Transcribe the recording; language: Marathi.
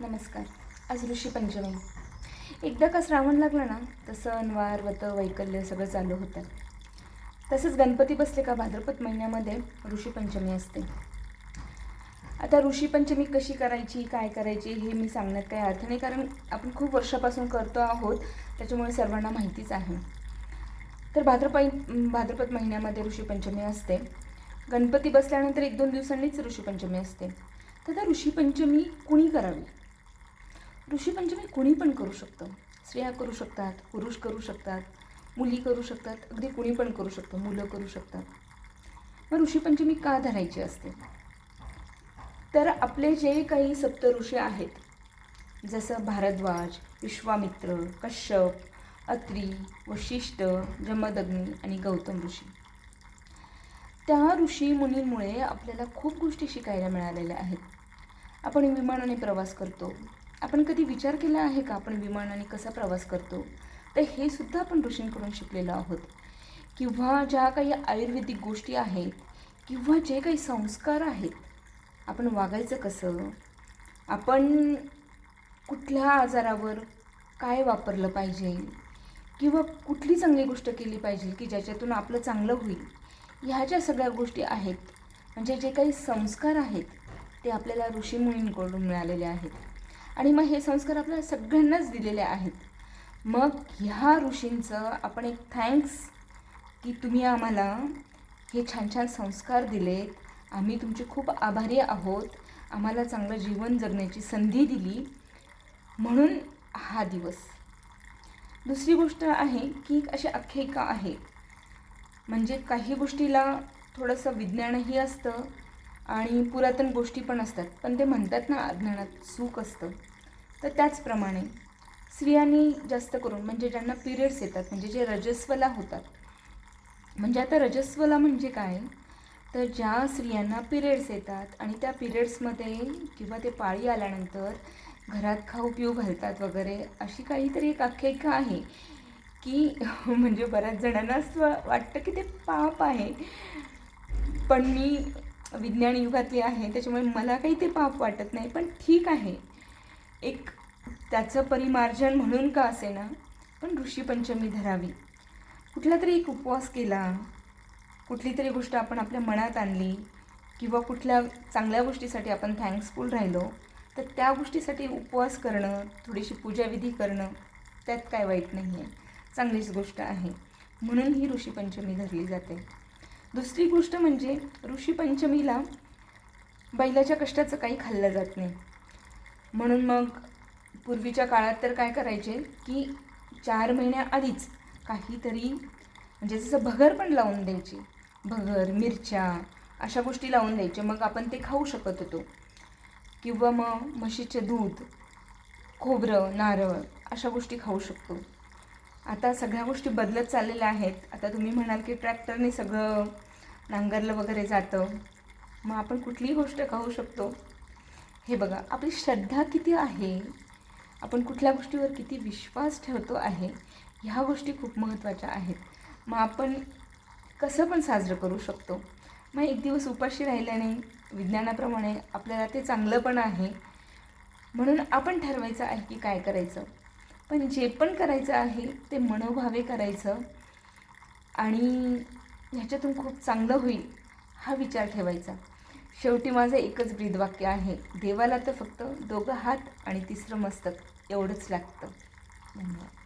नमस्कार. आज ऋषी पंचमी. एकदा का श्रावण लागला ना तर सण वार व्रत वैकल्य सगळं चालू होतं. तसंच गणपती बसले का भाद्रपद महिन्यामध्ये ऋषी पंचमी असते. आता ऋषी पंचमी कशी करायची काय करायची हे मी सांगण्यात काही अर्थ नाही कारण आपण खूप वर्षापासून करतो आहोत त्याच्यामुळे सर्वांना माहितीच आहे. तर भाद्रपै भाद्रपद महिन्यामध्ये ऋषी पंचमी असते. गणपती बसल्यानंतर एक दोन दिवसांनीच ऋषीपंचमी असते. तर ऋषीपंचमी कुणी करावी? ऋषीपंचमी कुणी पण करू शकतं. स्त्रिया करू शकतात पुरुष करू शकतात मुली करू शकतात अगदी कुणी पण करू शकतं मुलं करू शकतात. मग ऋषीपंचमी का धरायची असते? तर आपले जे काही सप्त ऋषी आहेत जसं भारद्वाज विश्वामित्र कश्यप अत्री वशिष्ठ जमदग्नी आणि गौतम ऋषी. त्या ऋषी मुनींमुळे आपल्याला खूप गोष्टी शिकायला मिळालेल्या आहेत. आपण विमानाने प्रवास करतो आपण कधी विचार केला आहे का आपण विमानाने कसा प्रवास करतो? तर हे सुद्धा आपण ऋषींकडून शिकलेलो आहोत. किंवा ज्या काही आयुर्वेदिक गोष्टी आहेत किंवा जे काही संस्कार आहेत आपण वागायचं कसं? आपण कुठल्या आजारावर काय वापरलं पाहिजे? किंवा कुठली चांगली गोष्ट केली पाहिजे की ज्याच्यातून आपलं चांगलं होईल? ह्या ज्या सगळ्या गोष्टी आहेत म्हणजे जे काही संस्कार आहेत ते आपल्याला ऋषीमुनींकडून मिळालेले आहेत. आणि मग हे संस्कार आपल्याला सगळ्यांनाच दिलेले आहेत. मग ह्या ऋषींचं आपण एक थँक्स की तुम्ही आम्हाला हे छान छान संस्कार दिलेत. आम्ही तुमचे खूप आभारी आहोत. आम्हाला चांगलं जीवन जगण्याची संधी दिली. म्हणून हा दिवस. दुसरी गोष्ट आहे की एक अशी आख्यायिका आहे. म्हणजे काही गोष्टीला थोडंसं विज्ञानही असतं. आणि पुरातन गोष्टी पण असतात. पण ते म्हणतात ना अज्ञानात सुख असतं. तर त्याचप्रमाणे स्त्रियांनी जास्त करून म्हणजे ज्यांना पिरियड्स येतात म्हणजे जे रजस्वला होतात. म्हणजे आता रजस्वला म्हणजे काय? तर ज्या स्त्रियांना पिरियड्स येतात आणि त्या पिरियड्समध्ये किंवा ते पाळी आल्यानंतर घरात खाऊ पिऊ घालतात वगैरे अशी काहीतरी एक आख्यायिका आहे की म्हणजे बऱ्याच जणांना असं वाटतं की ते पाप आहे. पण मी विज्ञान युगातली आहे त्याच्यामुळे मला काही ते पाप वाटत नाही पण ठीक आहे. एक त्याचं परिमार्जन म्हणून का असे ना पण ऋषीपंचमी धरावी. कुठला तरी एक उपवास केला कुठली तरी गोष्ट आपण आपल्या मनात आणली किंवा कुठल्या चांगल्या गोष्टीसाठी आपण थँक्सफुल राहिलो तर त्या गोष्टीसाठी उपवास करणं थोडीशी पूजाविधी करणं त्यात काय वाईट नाही आहे चांगलीच गोष्ट आहे. म्हणून ही ऋषीपंचमी धरली जाते. दुसरी गोष्ट म्हणजे ऋषीपंचमीला बैलाच्या कष्टाचं काही खाल्लं जात नाही. म्हणून मग पूर्वीच्या काळात तर काय करायचे की चार महिन्याआधीच काहीतरी म्हणजे जसं भगर पण लावून द्यायची. भगर मिरच्या अशा गोष्टी लावून द्यायच्या मग आपण ते खाऊ शकत होतो. किंवा मग म्हशीचे दूध खोबरं नारळ अशा गोष्टी खाऊ शकतो. आता सगळ्या गोष्टी बदलत चाललेल्या आहेत. आता तुम्ही म्हणाल की ट्रॅक्टरने सगळं नांगरलं वगैरे जातं. मग आपण कुठलीही गोष्ट खाऊ शकतो. हे बघा आपली श्रद्धा किती आहे? आपण कुठल्या गोष्टीवर किती विश्वास ठेवतो आहे? ह्या गोष्टी खूप महत्त्वाच्या आहेत. मग आपण कसं पण साजरं करू शकतो. मग एक दिवस उपाशी राहिल्याने विज्ञानाप्रमाणे आपल्याला ते चांगलं पण आहे. म्हणून आपण ठरवायचं आहे की काय करायचं. पण जे पण करायचं आहे ते मनोभावे करायचं. आणि ह्याच्यातून खूप चांगलं होईल हा विचार ठेवायचा. शेवटी माझं एकच ब्रीदवाक्य आहे देवाला तर फक्त दोघं हात आणि तिसरं मस्तक एवढंच लागतं. धन्यवाद.